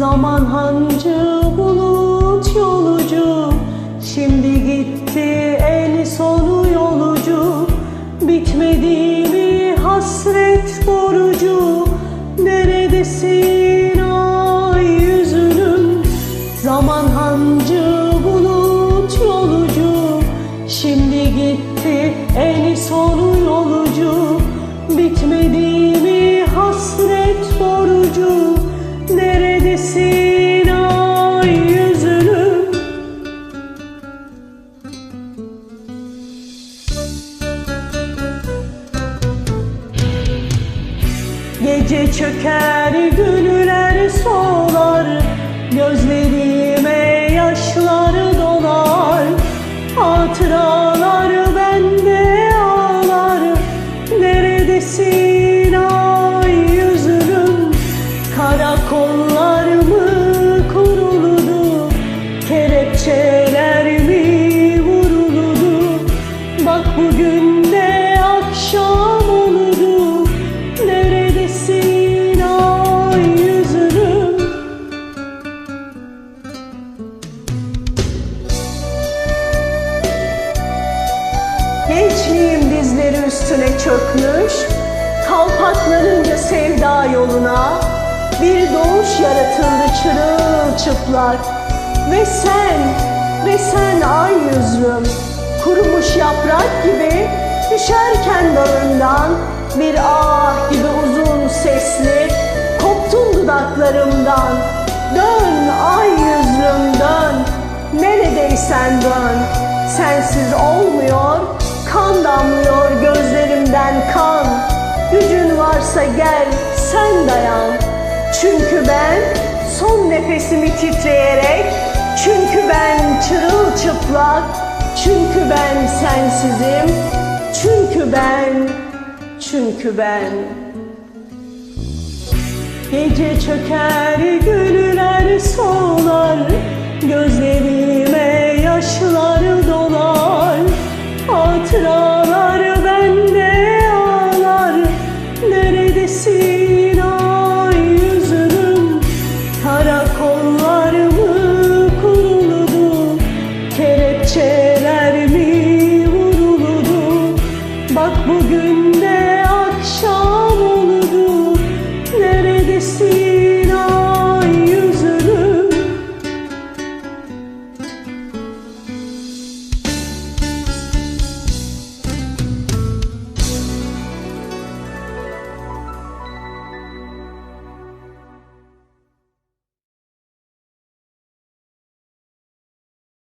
Zaman hancı bulut yolucu. Şimdi gitti en sonu yolucu. Bitmedi mi hasret borucu? Neredesin? Gece çöker gönüller solar Gözlerime yaşlar dolar. Hatıralar bende ağlar Neredesin ay yüzünüm Karakollar mı kuruldu Kelepçe Gençliğim dizleri üstüne çökmüş, kalpaklanınca sevda yoluna bir doğuş yaratıldı çırılçıplak. Ve sen, ve sen ay yüzlüm, kurumuş yaprak gibi düşerken dalından bir ah gibi uzun sesli koptun dudaklarımdan. Dön ay yüzlüm dön, neredeysen dön. Sensiz olmuyor, kan damlıyor gözlerimden kan. Gücün varsa gel, sen dayan. Çünkü ben son nefesimi titreyerek, çünkü ben çırılçıplak, çünkü ben sensizim, çünkü ben, çünkü ben. Gece çöker gönüller sola